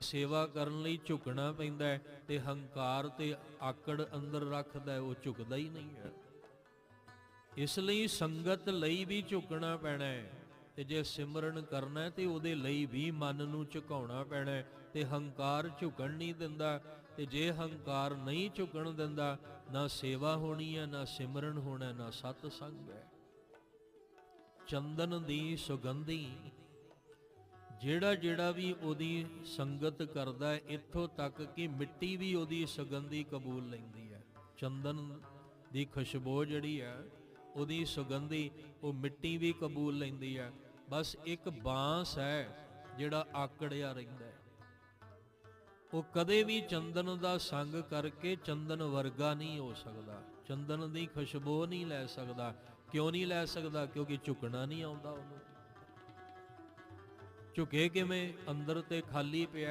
ਸੇਵਾ ਕਰਨ ਲਈ ਝੁਕਣਾ ਪੈਂਦਾ ਹੈ ਤੇ ਹੰਕਾਰ ਤੇ ਆਕੜ ਅੰਦਰ ਰੱਖਦਾ ਹੈ, ਉਹ ਝੁਕਦਾ ਹੀ ਨਹੀਂ ਹੈ। ਇਸ ਲਈ ਸੰਗਤ ਲਈ ਵੀ ਝੁਕਣਾ ਪੈਣਾ ਹੈ ਤੇ ਜੇ ਸਿਮਰਨ ਕਰਨਾ ਹੈ ਤੇ ਉਹਦੇ ਲਈ ਵੀ ਮਨ ਨੂੰ ਝੁਕਾਉਣਾ ਪੈਣਾ ਹੈ ਤੇ ਹੰਕਾਰ ਝੁਕਣ ਨਹੀਂ ਦਿੰਦਾ ਤੇ ਜੇ ਹੰਕਾਰ ਨਹੀਂ ਝੁਕਣ ਦਿੰਦਾ ਨਾ ਸੇਵਾ ਹੋਣੀ ਹੈ ਨਾ ਸਿਮਰਨ ਹੋਣਾ ਨਾ ਸਤ ਸੰਗ ਹੈ। ਚੰਦਨ ਦੀ ਸੁਗੰਧੀ ਜਿਹੜਾ ਜਿਹੜਾ ਵੀ ਉਹਦੀ ਸੰਗਤ ਕਰਦਾ ਹੈ, ਇੱਥੋਂ ਤੱਕ ਕਿ ਮਿੱਟੀ ਵੀ ਉਹਦੀ ਸੁਗੰਧੀ ਕਬੂਲ ਲੈਂਦੀ ਹੈ। ਚੰਦਨ ਦੀ ਖੁਸ਼ਬੂ ਜਿਹੜੀ ਹੈ, ਉਹਦੀ ਸੁਗੰਧੀ ਉਹ ਮਿੱਟੀ ਵੀ ਕਬੂਲ ਲੈਂਦੀ ਹੈ। ਬਸ ਇੱਕ ਬਾਂਸ ਹੈ ਜਿਹੜਾ ਆਕੜਿਆ ਰਹਿੰਦਾ ਹੈ। ਉਹ ਕਦੇ ਵੀ ਚੰਦਨ ਦਾ ਸੰਗ ਕਰਕੇ ਚੰਦਨ ਵਰਗਾ ਨਹੀਂ ਹੋ ਸਕਦਾ। ਚੰਦਨ ਦੀ ਖੁਸ਼ਬੂ ਨਹੀਂ ਲੈ ਸਕਦਾ। ਕਿਉਂ ਨਹੀਂ ਲੈ ਸਕਦਾ? ਕਿਉਂਕਿ ਝੁਕਣਾ ਨਹੀਂ ਆਉਂਦਾ ਉਹਨੂੰ। ਝੁਕੇ ਕਿਵੇਂ? ਅੰਦਰ ਤੇ ਖਾਲੀ ਪਿਆ